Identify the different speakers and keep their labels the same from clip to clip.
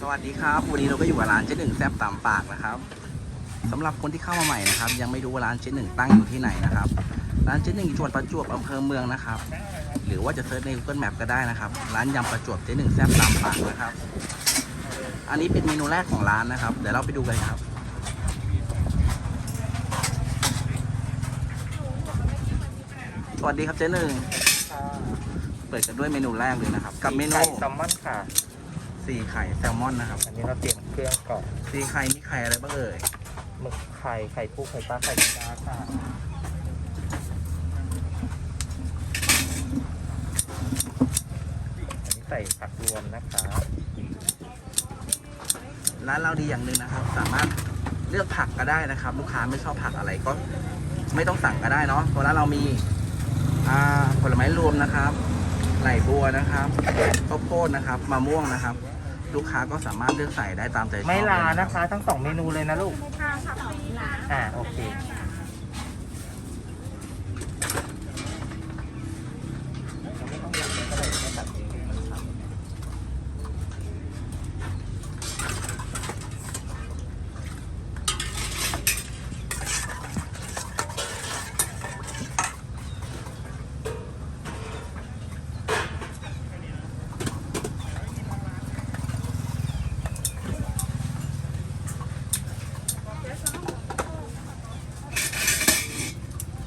Speaker 1: สวัสดีครับ วันนี้เราก็อยู่กับร้านเจ๊หนึ่งแซบตามปากนะครับสำหรับคนที่เข้ามาใหม่นะครับ ยังไม่รู้ว่าร้านเจ๊หนึ่งตั้งอยู่ที่ไหนนะครับ ร้านเจ๊หนึ่งอยู่จังหวัดประจวบอำเภอเมืองนะครับ หรือว่าจะเซิร์ชใน Google Map ก็ได้นะครับ ร้านยำประจวบเจ๊หนึ่งแซบตามปากนะครับ อันนี้เป็นเมนูแรกของร้านนะครับ เดี๋ยวเราไปดูกันครับสวัสดีครับเจ๊หนึ่งเปิดกันด้วยเมนูแรกเลยนะครับ กับเมนู
Speaker 2: ไข่แซลมอนค่ะ
Speaker 1: สี่ไข่แซลมอนนะครับ
Speaker 2: อันนี้เราเตรียมเครื่องก่อน
Speaker 1: สี่ไข่มีไข่อะไรบ้างเอ่ย
Speaker 2: หมึกไข่ไข่ปูไข่ปลาไข่ปลาค่ะอันนี้ใส่ผักรวมนะคะ
Speaker 1: ร้านเราดีอย่างหนึ่งนะครับ สามารถเลือกผักก็ได้นะครับ ลูกค้าไม่ชอบผักอะไรก็ไม่ต้องสั่งก็ได้เนาะเพราะร้านเรามีอ่าผลไม้รวมนะครับไหลบัวนะครับข้าวโพดนะครับมะม่วงนะครับ ลูกค้าก็สามารถเลือกใส่ได้ตามใจชอบ
Speaker 2: ไม่ลา
Speaker 1: เลย
Speaker 2: นะคะ ทั้งสองเมนูเลยนะลูกอ่าโอเค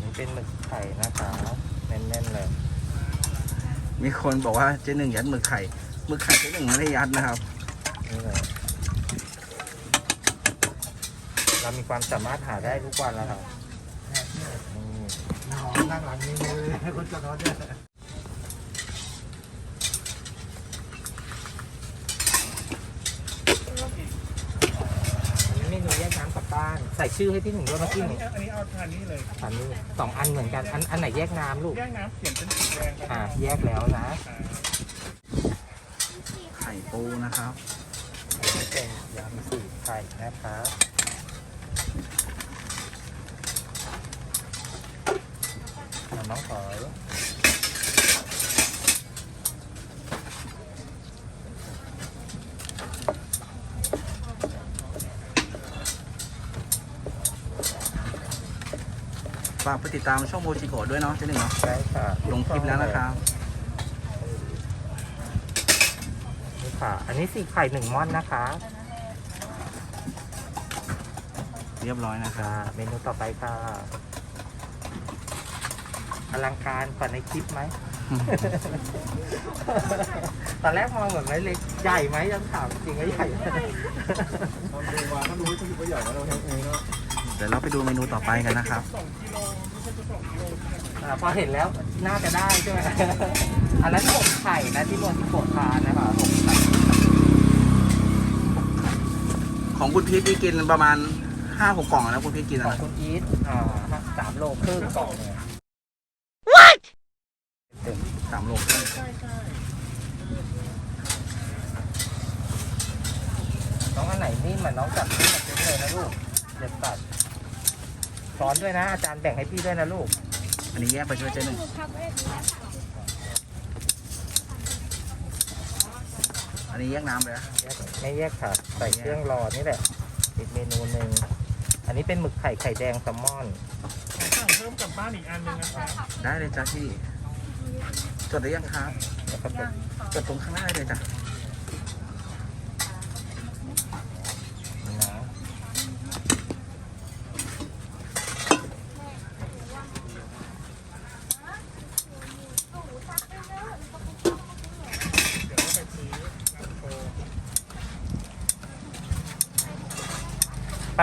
Speaker 2: นี่เป็นหมึกไข่นะคะแน่นๆเลย
Speaker 1: มีคนบอกว่าเจ๊หนึ่งยัดหมึกไข่หมึกไข่เจ๊หนึ่งไม่ได้ยัดนะครับ
Speaker 2: นี่เลยเรามีความสามารถหาได้ทุกวันแล้วครับนี่
Speaker 3: นั่งหลังนี้เลยให้คนจะนอนเนี่ย
Speaker 2: อันนี้เมนูแยกน้ำกลับบ้าน ใส่ชื่อให้พี่หนึ่งด้วยเมื่อกี้หนึ่ง
Speaker 3: อันนี้เอาทานนี้เลย
Speaker 2: อันนี้สองอันเหมือนกัน อันอันไหนแยกน้ำลูก
Speaker 3: แยกน้ำเขียนเป็นสีแดง
Speaker 2: อ่าแยกแล้วนะ
Speaker 1: ไข่ปูนะครับ
Speaker 2: อันนี้เป็นยำสี่ไข่นะคะน้ำน้องขอย
Speaker 1: ฝากไปติดตามช่องโมจิโกะด้วยเนาะเจ๊หนึ่งเนาะ
Speaker 2: ใช่ค่ะ
Speaker 1: ลงคลิปแล้วนะครับ
Speaker 2: นี่ค่ะ อันนี้สี่ไข่หนึ่งม่อนนะคะ
Speaker 1: เรียบร้อยนะครับ
Speaker 2: ค่ะเมนูต่อไปค่ะ อลังการกว่าในคลิปไหม ตอนแรกมองเหมือนไม่เล็กใหญ่ไหมยังถามจริงว่าใหญ่ไหม
Speaker 3: ตอนดูมาก็รู้ว่าตัวใหญ่กว่าเราเองเนาะ
Speaker 1: เดี๋ยวเราไปดูเมนูต่อไปกันนะครับ
Speaker 2: อ่าพอเห็นแล้วน่าจะได้ใช่ไหม อันนั้นหกไข่นะที่โมที่โปรดทานนะคะหกไข่
Speaker 1: ของคุณพีทนี่กินประมาณห้าหกกล่องแล้วคุณพีทกิน
Speaker 2: ข
Speaker 1: อะ
Speaker 2: อง
Speaker 1: ไร
Speaker 2: คุณอีทอ่าสามโลครึ่งกล่องเนี่ย
Speaker 1: สามโลครึ่ง
Speaker 2: น้องอันไหนนิ่มเหมือนน้องจับนิ่มแบบนี้เลยนะลูกเด็ดตัดส อนด้วยนะอาจารย์แบ่งให้พี่ด้วยนะลูก
Speaker 1: อันนี้แยกไปช่วยเจ๊หนึ่งอันนี้แยกน้ำเลยนะ
Speaker 2: แยกไม่แยกค่ะใส่เครื่องรอนี่แหละอีกเมนูหนึ่งอันนี้เป็นหมึกไข่ไข่แดงแซลมอน
Speaker 3: สั่งเพิ่มกลับบ้านอีกอันหนึงนะครับ
Speaker 1: ได้เลยจ้ะพี่จดได้ยังครับ
Speaker 2: แล้วก็เป็น
Speaker 1: จดตรงข้างหน้าได้เลยจ้ะ
Speaker 2: นี่นะ
Speaker 3: เดี๋ยวเราไปซื้อน้ำโค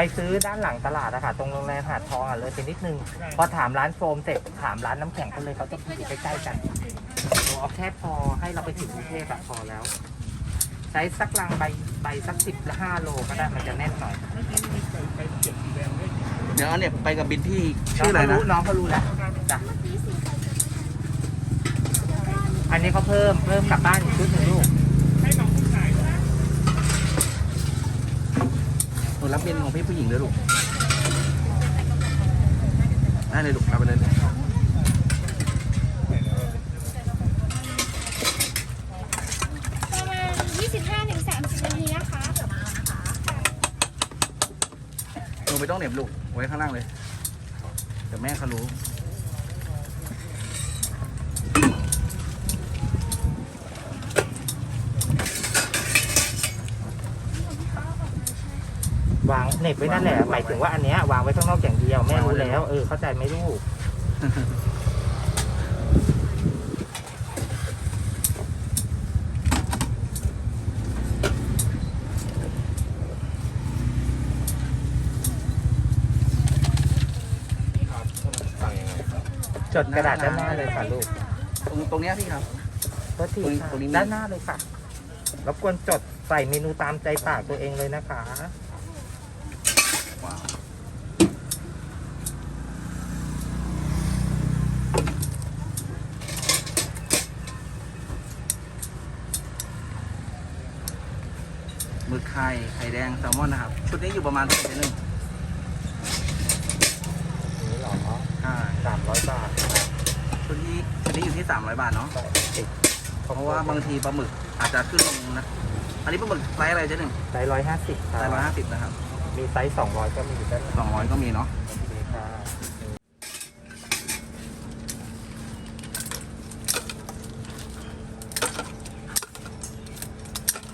Speaker 2: ไปซื้อด้านหลังตลาดอะค่ะ ตรงโรงแรมหาดทองอะเลยไปนิดนึง พอถามร้านโฟมเสร็จถามร้านน้ำแข็งเขาเลยเขาจะอยู่ใกล้ๆกันเราเอาแค่พอให้เราไปถึงกรุงเทพอะพอแล้ว ใช้สักลังใบใบสักสิบห้าโลก็ได้มันจะแน่นหน่อย
Speaker 3: เมื่อกี้มีใส่ไปเขียนสีแดงด้วย
Speaker 1: เดี๋ยวเอาเนี่ยไปกับบินที่
Speaker 2: น้อ
Speaker 1: ชื่
Speaker 2: ง
Speaker 1: ออะไร
Speaker 2: เขา
Speaker 1: นะ
Speaker 2: รู้น้องเขารู้แล้วจ้ะอันนี้เขาเพิ่มเพิ่มกลับบ้านอีกชุดหนึ่งลูก
Speaker 3: น
Speaker 1: รับเมนของพี่ผู้หญิงด้วยลูกได้เลยลูกเอาไปเลย
Speaker 4: ประมาณ 25-30นาทีนะคะหนู
Speaker 1: ไม่ต้องเหน็บลูกไว้ข้างล่างเลยเดี๋ยวแม่เขารู้
Speaker 2: วางเหน็บไว้นั่นแหละ หมายถึงว่าอันเนี้ยวางไว้ข้างนอกอย่างเดียวแม่รู้แล้ว เออเข้าใจไหมลูก
Speaker 3: สั่งยังไง
Speaker 2: จดกระดาษด้านหน้าเลยค่ะลูก
Speaker 1: ตรงตรงเนี้ยพี่ครับ
Speaker 2: ก็ที
Speaker 1: ตรงนี้
Speaker 2: ค่ะ
Speaker 1: ตรงนี้มี
Speaker 2: ด้านหน้าเลยค่ะรบกวนจดใส่เมนูตามใจปากตัวเองเลยนะคะ
Speaker 1: หมึกไข่ไข่แดงแซลมอนนะครับ ชุดนี้อยู่ประมาณเท่าไหร่นึง
Speaker 2: นี่เหรอ
Speaker 1: ใช่
Speaker 2: สามร้อยบาท
Speaker 1: ชุดนี้ชุดนี้อยู่ที่300บาทเนาะ
Speaker 2: ติด
Speaker 1: เพราะว่าบางทีปลาหมึกอาจจะขึ้นลงนะอันนี้ปลาหมึกไซส์อะไรเจ๊หนึ่ง
Speaker 2: ไซส์ร้อยห้าสิบ
Speaker 1: ไซส์ร้อยห้าสิบนะครับ
Speaker 2: มีไซส์สองร้อยก็มีด้านหลัง
Speaker 1: สองร้อยก็มีเนาะ
Speaker 2: นี่ค่ะ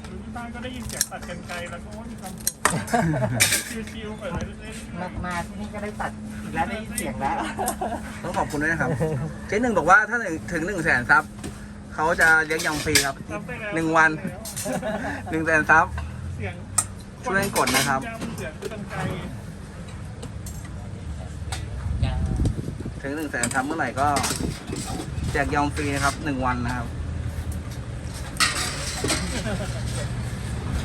Speaker 4: อยู่ที่บ้านก็ได้ยินเสียงตัดกันไกลแล้วก็โอ้มีความสุขชิวๆไปเลยเล่น
Speaker 2: มามาที่นี่ก็ได้ตัดอีกแล้วได้ยินเสียงแล้ว
Speaker 1: ต้องขอบคุณด้วยนะครับเจ๊หนึ่งบอกว่าถ้าถึงหนึ่งแสนซับเขาจะเลี้ยงยำฟรีครับ
Speaker 4: ทำไปแล้ว
Speaker 1: หนึ่งวันหนึ่งแสนซับ
Speaker 4: เสียง
Speaker 1: ช่วยกดนะครับ
Speaker 4: ยำเสียงกันไกล
Speaker 1: ถึงหนึ่งแสนซับเมื่อไหร่ก็แจกยำฟรีนะครับหนึ่งวันนะครับ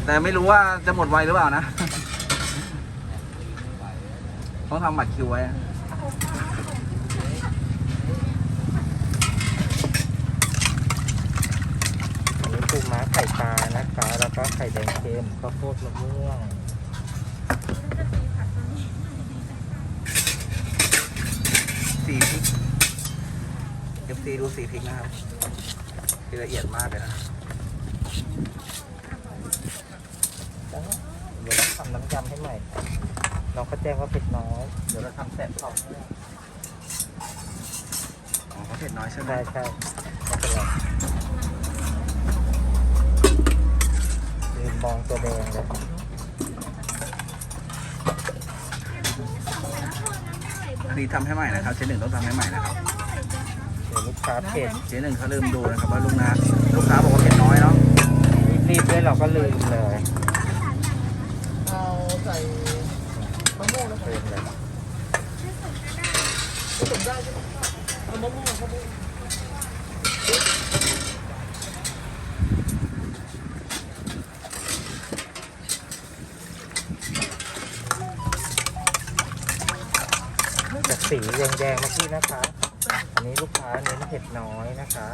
Speaker 1: แต่ไม่รู้ว่าจะหมดไวหรือเปล่านะ ต้องทำบัตรคิวไว้
Speaker 2: อันนี้ปูม้าไข่ปลานะคะ แล้วก็ไข่แดงเค็มข้าวโพดมะม่วง
Speaker 1: สีพริกเอฟซีดูสีพริกนะครับคือละเอียดมากเลยนะ
Speaker 2: เดี๋ยวเราทำน้ำยำให้ใหม่ น้องเขาแจ้งว่าเผ็ดน้อย เดี๋ยวเราทำแสบท้องให้
Speaker 1: อ๋อเขาเผ็ดน้อยใช่ไหม
Speaker 2: ใช่ใช่ไม่เป็นไรลืมมองตัวแดงเลย
Speaker 1: อันนี้ทำให้ใหม่นะครับเจ๊หนึ่งต้องทำให้ใหม่นะครับ
Speaker 2: เดี๋ยวลูกค้าเผ็ด
Speaker 1: เจ๊หนึ่งเขาลืมดูนะครับว่าลูกนะลูกค้าบอกว่าเผ็ดน้อยเนาะ
Speaker 2: รีบๆด้วยเราก็ลืมเลย
Speaker 3: เอาใส่มะม่วงนะ
Speaker 2: ลืมเลย
Speaker 3: เอามะม่วงมะม่วง
Speaker 2: จากสี แดงๆเมื่อกี้นะคะ อันนี้ลูกค้าเน้นเผ็ดน้อยนะคะ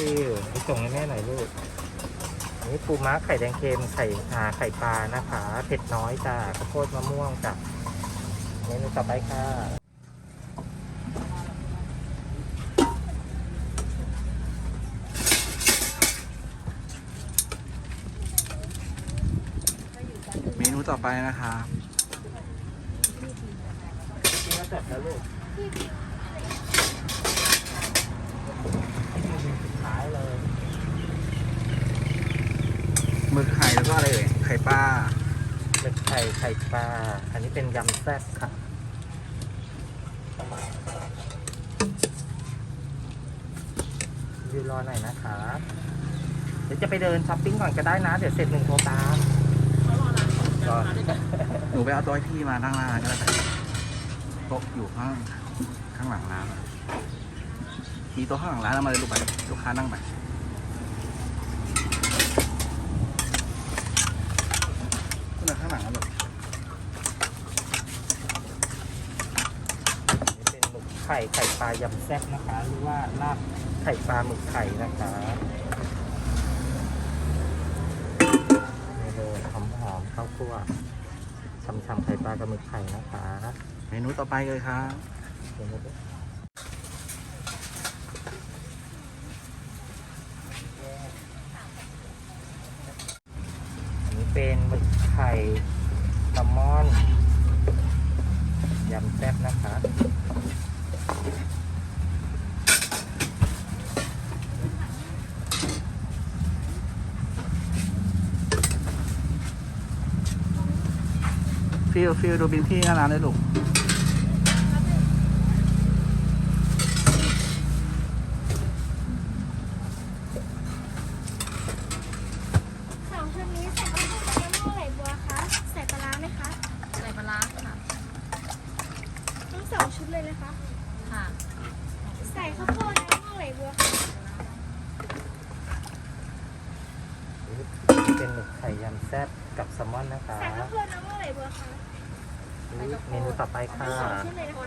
Speaker 2: ฟิวไปส่งให้แม่หน่อยลูกอันนี้ปูม้าไข่แดงเค็มไข่หาไข่ปลานะคะเผ็ดน้อยจ้ะข้าวโพดมะม่วงจ้ะเมนูต่อไปค่ะ
Speaker 1: เมนูต่อไปนะครับ
Speaker 2: กินแล้วจบแล้วลูกขายเลย
Speaker 1: หมึ กไข่แล้วก็อะไรเอ่ยไข่ปลา
Speaker 2: หมึกไข่ไข่ปลา อันนี้เป็นยำแซ่บค่ะ ยืนรอหน่อยนะคะ เดี๋ยวจะไปเดินช้อปปิ้งก่อนก็ได้นะ เดี๋ยวเสร็จหนึ่งโทรตาม
Speaker 1: ก็หนูไปเอาโต๊ะให้พี่มานั่งหน้าร้านก็แล้วกันโต๊ะอยู่ข้างข้างหลังร้านมีโต๊ะข้างหลังร้านเอามาเลยลูกไปลูกค้านั่งไปางหลังนี่เป็นหมึกไข่
Speaker 2: ไข่ปลายำแซ่บนะคะ หรือว่าลาบไข่ปลาหมึกไข่นะคะนี่เลยหอมๆข้าวคั่วฉ่ำๆไข่ปลากับหมึกไข่นะคะ
Speaker 1: เมนูต่อไปเลยครับ
Speaker 2: เป็นหมึกไข่แซลมอนยำแซ่บนะคะ
Speaker 1: ฟิลฟิลดูบินพี่หน้าร้านเลยลูก
Speaker 5: สองชุดนี้ใส่ข้าวโพดน้ำมันไหลบัวคะ ใส่ปลาร้าไหมคะ
Speaker 6: ใส่ปลาร้าค่ะ
Speaker 5: ทั้งสองชุดเลยนะคะ
Speaker 6: ค่ะ
Speaker 5: ใส่ข้าวโพดน้ำมันไหลบัวค่ะ
Speaker 2: เป็นหมึกไข่ยำแซ่บกับแซลมอนนะคะ
Speaker 5: ใส่ข้าวโพดน้ำมันไหลบัวค่ะ
Speaker 2: เมนูต่อไปค่ะ
Speaker 5: สองชุดเลยนะคะ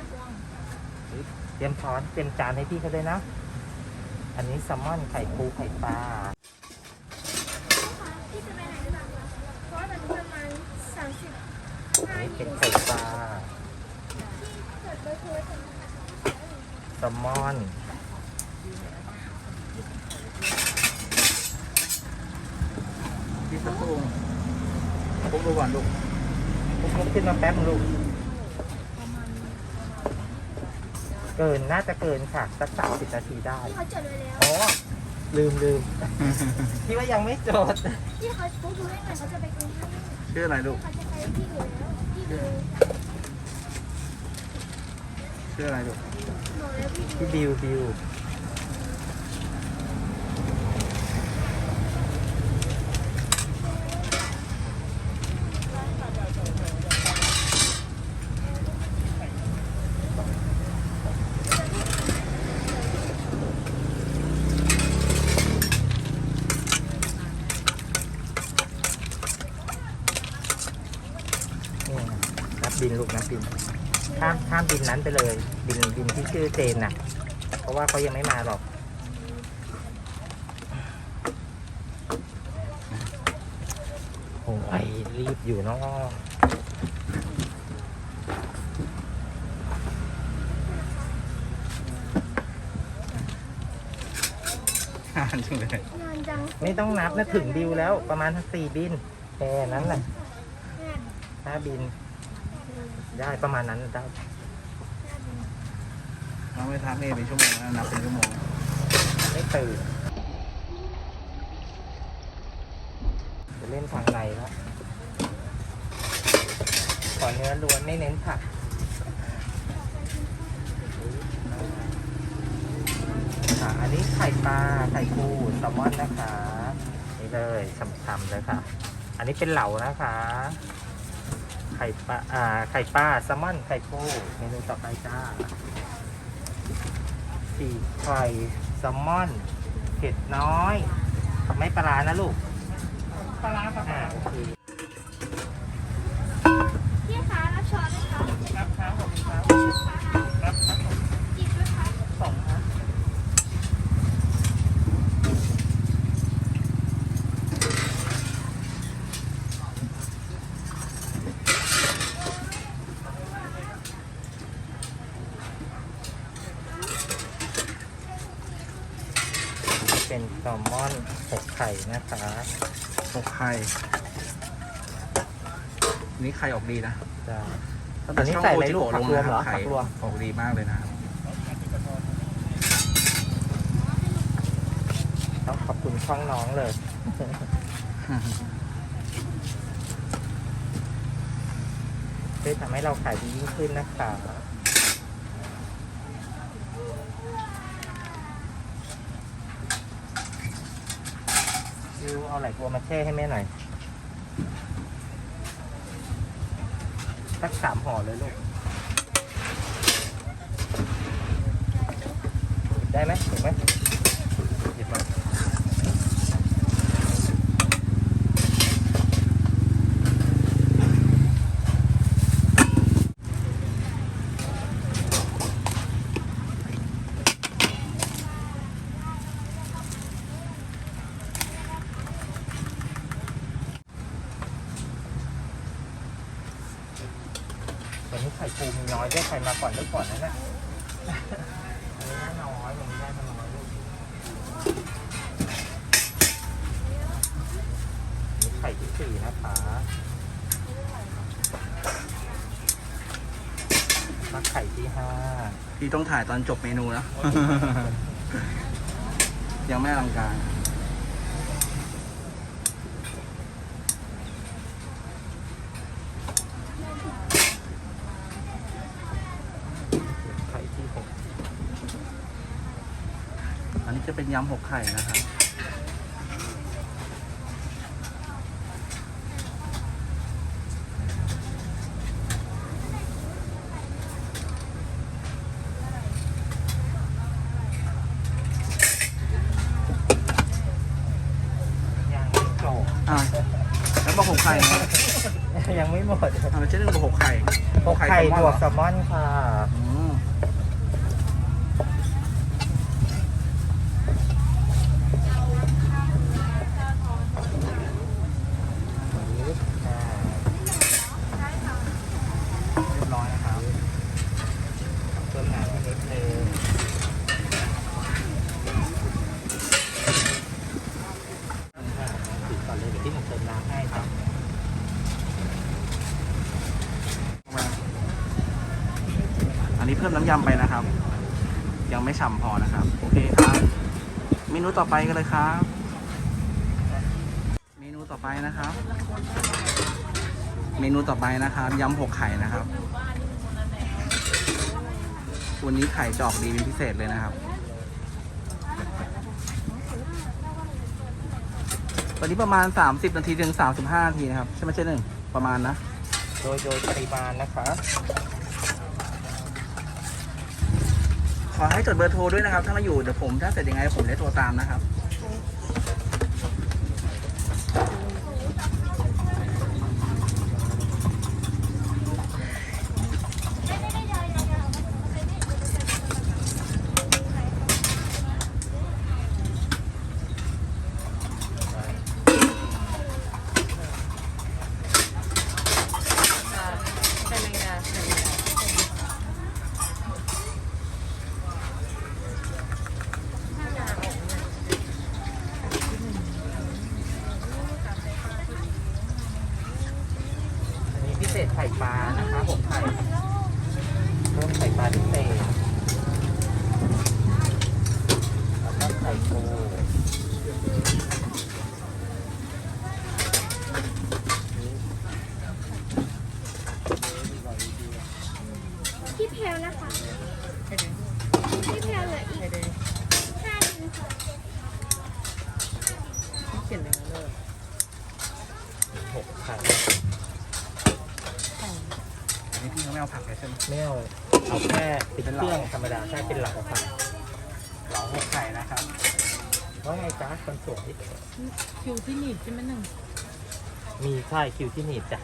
Speaker 2: เตรียมช้อนเตรียมจานให้พี่เขาด้วยนะ อันนี้แซลมอนไข่ปูไข่ปลา
Speaker 5: พี่จะไปไหนหรือเปล่าคะเพราะว่าตอนนี้ประมาณสามสิบ
Speaker 2: อันนี้เป็นไข่ปลา
Speaker 5: เกิดเบอร์โทรศัพท์
Speaker 2: แซลมอน
Speaker 1: พี่สักครู่ปุ๊บดูก่อนลูก
Speaker 2: ลุกขึ้นมาแป๊บนึงลูก เกินน่าจะ เกินค่ะ สักสามสิบนาทีได้
Speaker 5: พี่เขาจดไว้แล้ว
Speaker 2: อ๋อ ลืมลืมพี่ว่ายังไม่จด
Speaker 5: พี่เขาปุ๊บดูให้หน่อยเขาจะไปกรุงเทพ
Speaker 1: ชื่ออะไรลูก
Speaker 5: เขาจะไปที่อยู่แล้วพี่ดู
Speaker 1: ชื่ออะไรลูก
Speaker 5: บอกแล้วพี่ดู
Speaker 2: พี่บิวบิว นี่นะนับบินลูกนับบิน ข้ามข้ามบินนั้นไปเลย บินบินที่ชื่อเจ นน่ะเพราะว่าเขายังไม่มาหรอก โอ้ยรีบอยู่เนาะ
Speaker 1: อ่านจังเลย
Speaker 5: นานจัง
Speaker 2: ไม่ต้องนับนะถึงบิวแล้วประมาณสี่บินแค่นั้นแหละ
Speaker 5: เนี่ย
Speaker 2: ห้าบิน ได้ประมาณนั้นได้า
Speaker 1: ไม่ทักนี่เป็นชั่วโมงแล้วนับเป็นชั่วโมง
Speaker 2: ไม่ตื่นจะเล่นทางในแล้วขอเนื้อล้วนไม่เน้นผักค่ะอันนี้ไข่ปลาไข่ปูแซลมอนนะคะนี่เลยช่ำๆเลยค่ะ อันนี้เป็นเหลานะคะ ไข่ปลาอ่าไข่ปลาแซลมอนไข่ปูเมนูต่อไปจ้า ปีกไข่แซลมอนเผ็ดน้อย ไม่ปลาร้านะลูก
Speaker 4: ปลาร้าปลา
Speaker 2: อ่า
Speaker 4: ร้า
Speaker 2: โอเค
Speaker 5: พี่คะรับช้อนไหมคะ
Speaker 4: รับครับผมครับ
Speaker 5: ชุดคะ
Speaker 4: รับครับผม
Speaker 5: กี่ชุดคะ
Speaker 2: สองนะ เป็นแซลมอนหกไข่นะคะ
Speaker 1: หกไข่นี่ไข่ออกดีนะ
Speaker 2: จะ
Speaker 1: ตั้ง
Speaker 2: อันนี้ใส่อะไรลูก
Speaker 1: ช่งโอจิโะ
Speaker 2: ผักรวมเหรอ
Speaker 1: ไข่
Speaker 2: ผักรวม
Speaker 1: ออกดีมากเลยนะครับ
Speaker 2: ต้องขอบคุณช่องน้องเลยช่วยทำให้เราขายดียิ่งขึ้นนะคะยู เอาไหลบัวมาแช่ให้แม่หน่อยสักสามห่อเลยลูก ได้ไหมถูกไหมหยิบมา วันนี้ไข่ปูมีน้อยด้วยใครมาก่อนได้ก่อนนะเนี่ยอันนี้ได้น้อยวันนี้ได้มาน้อยลูกนี่ไข่ที่สี่นะคะมาไข่ที่ห้า
Speaker 1: พี่ ต้องถ่ายตอนจบเมนูนะ ยังไม่อลังการ
Speaker 2: ไข่ที่หก
Speaker 1: อันนี้จะเป็นยำหกไข่นะครับ
Speaker 2: ยังไม่จบ
Speaker 1: อ่าแล้วบอกหกไข่นะ
Speaker 2: ยังไม่หมด
Speaker 1: อ่าเจ๊หนึ่งบอกหกไข่
Speaker 2: หกไข่
Speaker 1: แซลมอน
Speaker 2: บ
Speaker 1: เหร
Speaker 2: ว
Speaker 1: อก
Speaker 2: แซลมอนค่ะ
Speaker 1: อืม
Speaker 2: อ่า
Speaker 1: เรียบร้อยนะครับ
Speaker 2: เพิ่มน้ำให้นิดนึงอ่าปิดก่อนเลยเดี๋ยวที่หนึ่งเติมน้ำให้ครับ
Speaker 1: อันนี้เพิ่มน้ำยำไปนะครับ ยังไม่ฉ่ำพอนะครับ โอเคครับ เมนู ต่อไปกันเลยครับ เมนูต่อไปนะครับ เมนูต่อไปนะครับยำหกไข่นะครับ วันนี้ไข่จอกดีเป็นพิเศษเลยนะครับวันนี้ประมาณ 30 นาทีถึง 35นาทีนะครับ ใช่ไหมเจ๊หนึ่งประมาณนะ
Speaker 2: โดยโดยปริมาณนะคะ
Speaker 1: ขอให้จดเบอร์โทรด้วยนะครับ ถ้ามาอยู่เดี๋ยวผมถ้าเสร็จยังไงผมได้โทรตามนะครับ
Speaker 2: อันนี้พิเศษไข่ปลานะคะหกไข่เพิ่มไข่ปลาพิเศษแล้วก็ไข่ปู
Speaker 5: พี่เพลนะคะพี่เพลเหลืออีกห้าดินค่ะ
Speaker 2: หกไข่
Speaker 1: อันนี้พี่เขาไม่เอาผักเลยใช่ไหม
Speaker 2: ไม่ เอาแค่ติดเครื่องธรรมดาแค่เป็นหลาค่ะ
Speaker 1: เหลาหกไข่นะครับ
Speaker 2: ว่าไงจ๊ะคนสวย
Speaker 3: คิวที่หนีบใช่ไหมหนึ่ง
Speaker 2: มีใช่คิวที่หนีบจ้ะ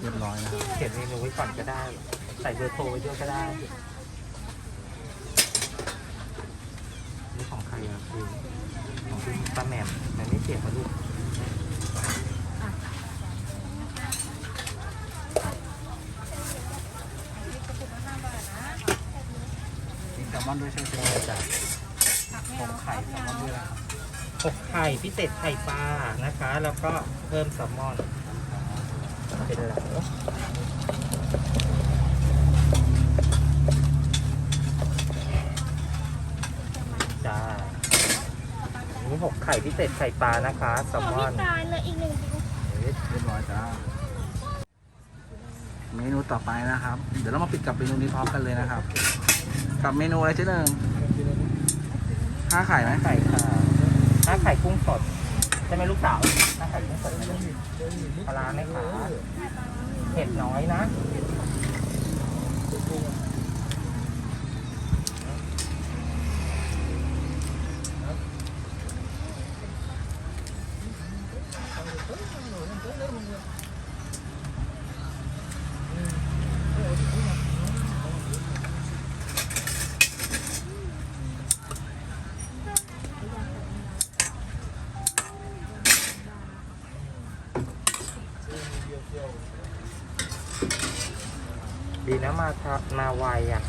Speaker 1: เรียบร้อยนะครับ
Speaker 2: เขียนเมนูไว้ก่อนก็ได้ ใส่เบอร์โทรไว้ด้วยก็ได้นี่ของใครอะคือของคุณป้าแหม่มแต่ไม่เสียบมาลูก
Speaker 1: มีแซลม อนด้วยใช่ไหม
Speaker 2: จ้ะ
Speaker 1: หกไข่แซลมอนด้วยนะครับ
Speaker 2: หกไข่พิเศษไข่ปลานะคะ แล้วก็เพิ่มแซลมอนเป็นเหลาจ้าอันนี่หกไข่พิเศษไข่ปลานะคะแซลมอน
Speaker 5: ปลายเลืออีกหนึ่งดิน
Speaker 1: เรียบร้อยจ้าเมนูต่อไปนะครับ เดี๋ยวเรามาปิดกับเมนูนี้พร้อมกันเลยนะครับ กับเมนูอะไรชิ้นหนึ่งห้าไข่ไหม
Speaker 2: ไข่ค่ะห้าไข่กุ้งสดใช่ไหมลูกสาวห้าไข่กุ้งสดไหมลูกปลาร้าไหมคะเผ็ดน้อยนะ มาครับมาไวอะ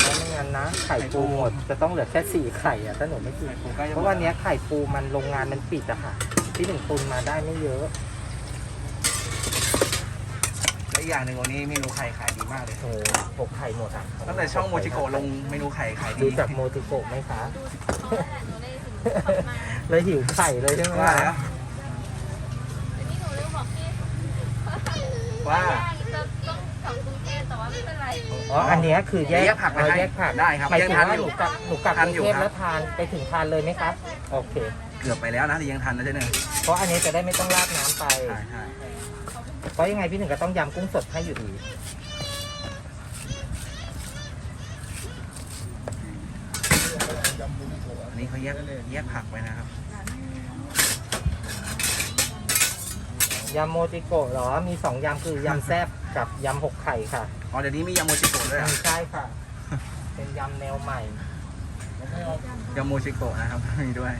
Speaker 2: เพราะไม่งั้นนะ ไข่ปูหมด จะต้องเหลือแค่สี่ไข่อะถ้าหนูไม่กิน
Speaker 1: ผมใกล้จะ
Speaker 2: เพราะวันนี้ยไข่ปูมันโรงงานมันปิดอะค่ะ ที่หนึ่งตุนมาได้ไม่เยอะ
Speaker 1: และอีกอย่างหนึ่งวันนี้เมนูไข่ขายดีมากเลย
Speaker 2: โอ้โหหกไข่หมดอะ
Speaker 1: ตั้งแต่ช่องโมจิโกะลงเมนูไข่ขายดี
Speaker 2: ดูจากโมจิโกะไหมคะ เลยหิวไข่เลยใช่ไหม
Speaker 1: ว่า
Speaker 2: คะ
Speaker 1: แล้ว
Speaker 5: นี่หนูลืมบอกพี่
Speaker 1: ว่า
Speaker 5: จะต้องกลับกรุงเทพแต่ว่าไม่เป็นไร
Speaker 2: อ๋อ อันเนี้ยคือแยก
Speaker 1: แยกผัก
Speaker 2: เออ
Speaker 1: ให้
Speaker 2: แยกผัก
Speaker 1: ได้ครับ
Speaker 2: หมายถึง
Speaker 1: ยังทาน
Speaker 2: ว่า
Speaker 1: อ
Speaker 2: ห
Speaker 1: ยู่
Speaker 2: นูกลับหนูกลับก
Speaker 1: ทาน
Speaker 2: รุง
Speaker 1: อยู่
Speaker 2: เทพ
Speaker 1: ครับ
Speaker 2: แล้วทานไปถึงทานเลยไหมครับ โอเค
Speaker 1: เกือบไปแล้วนะแต่ยังทันนะเจ๊หนึ่ง
Speaker 2: เพราะอันนี้จะได้ไม่ต้องราดน้ำไป
Speaker 1: ใช่ใช่
Speaker 2: เพราะยังไงพี่หนึ่งก็ต้องยำกุ้งสดให้อยู่ดี
Speaker 1: อันนี้เขาแยกแยกผักไว้นะครับ
Speaker 2: ยำโมจิโกะเหรอ มีสองยำคือยำแซบกับยำหกไข่ค่ะ
Speaker 1: อ๋อเดี๋ยวนี้มียำโมจิโกะด้วยเหรอ
Speaker 2: ใช่ค่ะ เป็นยำแนวใหม่
Speaker 1: ยำโมจิโกะนะครับ มีด้วย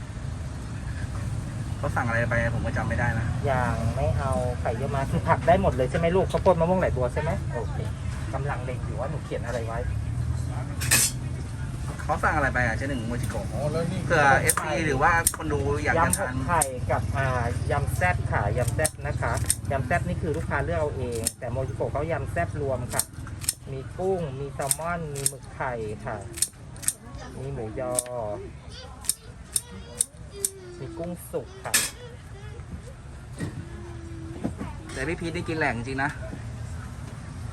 Speaker 1: เขาสั่งอะไรไปผมก็จำไม่ได้นะ
Speaker 2: อย่างไม่เอาไข่เยอะมาคือผักได้หมดเลยใช่ไหมลูกข้าวโพดมะม่วงไหลบัวใช่ไหมโอเคกำลังเล็งอยู่ว่าหนูเขียนอะไรไว้
Speaker 1: เขาสั่งอะไรไปอะเจ๊หนึ่งโมจิโกะ
Speaker 3: อ๋อแล้วนี่
Speaker 1: เผื่อเอฟซีหรือว่าคนดูอยากจะ
Speaker 2: ยำห
Speaker 1: ทากน
Speaker 2: ไข่กับอ่ายำแซ่บค่ะยำแซ่บนะคะยำแซ่บนี่คือลูกค้าเลือกเอาเอง แต่โมจิโกะเขายำแซ่บรวมค่ะ มีกุ้ง มีแซลมอน มีหมึกไข่ค่ะ มีหมูยอ มีกุ้งสุกค่ะ
Speaker 1: แต่พี่พีทนี่กินแหลกจริงๆนะ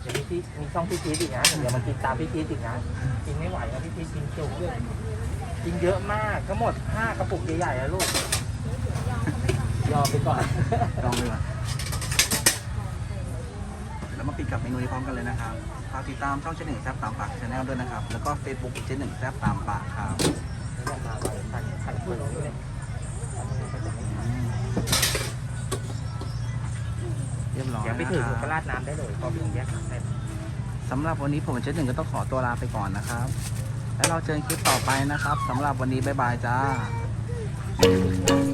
Speaker 2: เดี๋ยวพี่พีชมีช่องพี่พีชอีกนะ เดี๋ยวมากินตามพี่พีชอีกนะ กินไม่ไหวนะพี่พีชกินจุด้วยกินเยอะมากทั้งหมดห้ากระปุกใหญ่ๆนะลูก ยอมไปก่อน
Speaker 1: ลองดูก่อนเดี๋ยวเรามาปิด กับเมนูนี้พร้อมกันเลยนะครับฝากติดตามช่องเจ๊หนึ่งแซบตามปากชาแนลด้วยนะครับ แล้วก็ Facebook เจ๊หนึ่งแซบตามปากครับ
Speaker 2: นี่แหละมาไวทันไข่ปูนี่เนี่ย
Speaker 1: เรียบร้อย
Speaker 2: เดี๋ยวไปถึงหนู
Speaker 1: นะค
Speaker 2: ก็
Speaker 1: รับ
Speaker 2: ราดน้ำได้เลยเพราะพี่หนูแยกน้ำได้
Speaker 1: สำหรับวันนี้ผมเจ๊หนึ่งก็ต้องขอตัวลาไปก่อนนะครับ แล้วเราเจอกันคลิปต่อไปนะครับสำหรับวันนี้บ๊ายบายจ้า
Speaker 2: เ